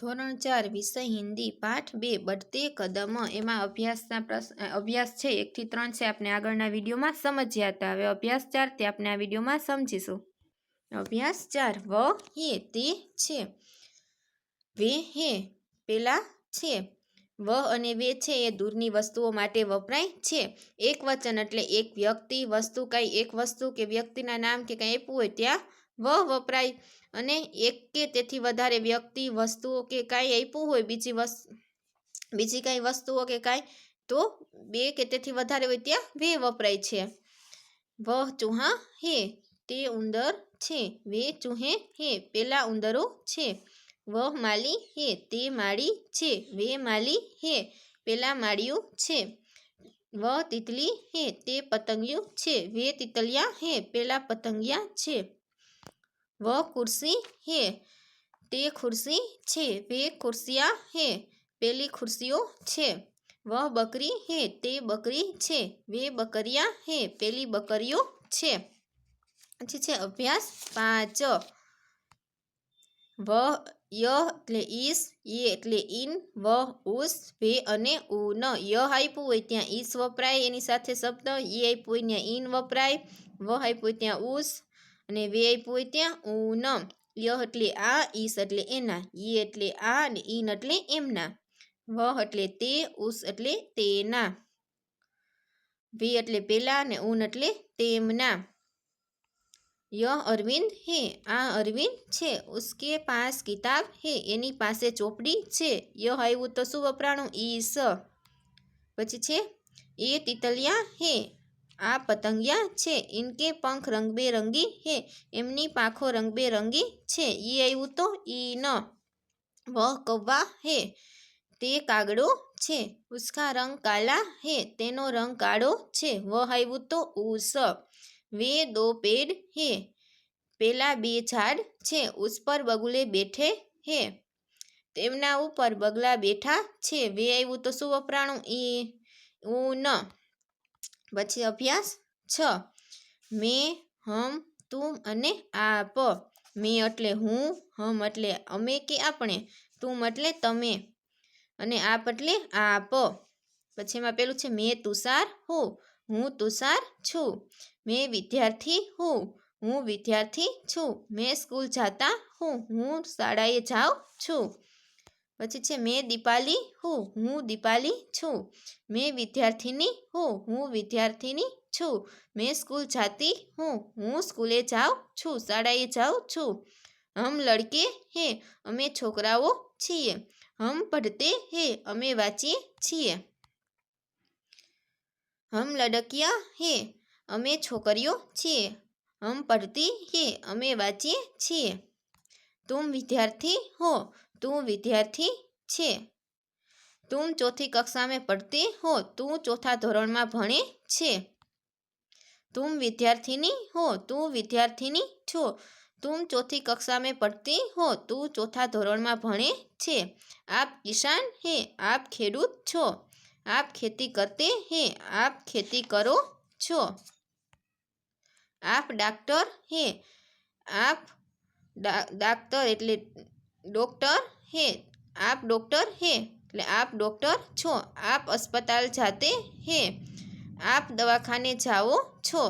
ધોરણ ચાર વિષય, હિન્દી પાઠ, બે બઢતે કદમ. એમાં અભ્યાસના પ્રશ્ન અભ્યાસ છે. એકથી ત્રણ છે. આપણે આગળના વિડીયોમાં સમજ્યા હતા. હવે અભ્યાસ ચાર તે આપણે આ વિડીયોમાં સમજીશું. અભ્યાસ ચાર, વ, હે, તે છે. વે, હે, પેલા છે. વ અને વે છે એ દૂરની વસ્તુઓ માટે વપરાય છે. એક વચન એટલે એક વ્યક્તિ વસ્તુ કાંઈ, એક વસ્તુ કે વ્યક્તિના નામ કે કંઈ આપવું હોય ત્યાં વ વપરાય અને એક કે તેથી વધારે વ્યક્તિ, વસ્તુઓ કે કાંઈ આપ્યું હોય, બીજી વસ્તુ બીજી કાંઈ વસ્તુઓ કે કાંઈ, તો બે કે તેથી વધારે હોય ત્યાં વે વપરાય છે. વહ ચૂહા હે, તે ઉંદર છે, વે ચૂહે હે, પેલા ઉંદરો છે. વહ માલી હે, તે માળી છે, વે માલી હે, પેલા માળિયું છે. વહ તિતલી હે, તે પતંગિયું છે, વે તિતલિયા હે, પેલા પતંગિયા છે. વહ ખુરશી હે તે ખુરશી છે વે ખુરશિયા હે પેલી ખુરશીઓ છે વહ બકરી હે તે બકરી છે વે બકરિયા હે પેલી બકરીઓ છે પછી છે અભ્યાસ પાંચ વ ય એટલે ઈસ યે એટલે ઇન વ ઉસ, ભે અને ઉન. ય આપ્યું હોય ત્યાં ઈસ વપરાય, એની સાથે શબ્દ એ આપ્યું હોય ત્યાં ઇન વપરાય, વ આપ્યું હોય ત્યાં ઉસ અને વે આપ્યું હોય ત્યાં ઉન ય એટલે આ, ઈસ એટલે એના. ઈ એટલે આ અને ઇન એટલે એમના. વહ એટલે તે, ઉસ એટલે તેના. વી એટલે પેલા અને ઉન એટલે તેમના. યહ અરવિંદ હે, આ અરવિંદ છે. ઉસકે પાસ કિતાબ હે, એની પાસે ચોપડી છે. યહ આવ્યું તો શું વપરાણું? ઈસ. પછી છે, એ તિતલિયા હે. આ પતંગિયા છે. ઇનકે પંખ રંગબેરંગી હે. એમની પાંખો રંગબેરંગી છે. ઈ આવ્યું તો ઈ ન. વહ કવ્વા હે. તે કાગડો છે. ઉસકા રંગ કાલા હે. તેનો રંગ કાળો છે. વહ આવ્યું તો ઉસ. વે દો પેડ હે. પેલા બે ઝાડ છે. ઉસ પર બગુલે બેઠે હે. તેમના ઉપર બગલા બેઠા છે. વે આવ્યું તો શું વપરાણું? ઈ ઉ ન. પછી અભ્યાસ છ. મેં, હમ, તુમ અને આપ. મેં એટલે હું, હમ એટલે અમે કે આપણે. તુમ એટલે તમે. અને આપ એટલે આપ. પછી એમાં પેલું છે, મેં તુષાર હું. હું તુષાર છું. મેં વિદ્યાર્થી હું. હું વિદ્યાર્થી છું. મેં સ્કૂલ જાતા હું. હું શાળાએ જાઉં છું. પછી છે, મેં દીપાલી હું હું દીપાલી છું. મેં વિદ્યાર્થિની હું હું વિદ્યાર્થિની છું. મેં સ્કૂલ જાતી હું હું સ્કૂલે જાઉં છું, શાળાએ જાઉં છું. હમ લડકે હે, અમે છોકરાઓ છીએ. હમ પઢતે હે, અમે વાંચીએ છીએ. હમ લડકિયા હે, અમે છોકરીઓ છીએ. હમ પઢતી હે, અમે વાંચીએ છીએ. તુમ વિદ્યાર્થી હો તું વિદ્યાર્થી છે. તું ચોથી કક્ષામાં પડતી હો. તું ચોથા ધોરણમાં ભણે છે. તું વિદ્યાર્થીની હો. તું વિદ્યાર્થીની છો. તુમ ચોથી કક્ષામાં પડતી હો. તું ચોથા ધોરણમાં ભણે છે. આપ કિસાન હે. આપ ખેડૂત છો. આપ ખેતી કરતે હે. આપ ખેતી કરો છો. આપ ડાક્ટર હે. આપ ડાક્ટર એટલે ડોક્ટર હે, આપ ડોક્ટર હે, એટલે આપ ડોક્ટર છો, આપ અસ્પતાલ જાતે હે, આપ દવાખાને જાઓ છો.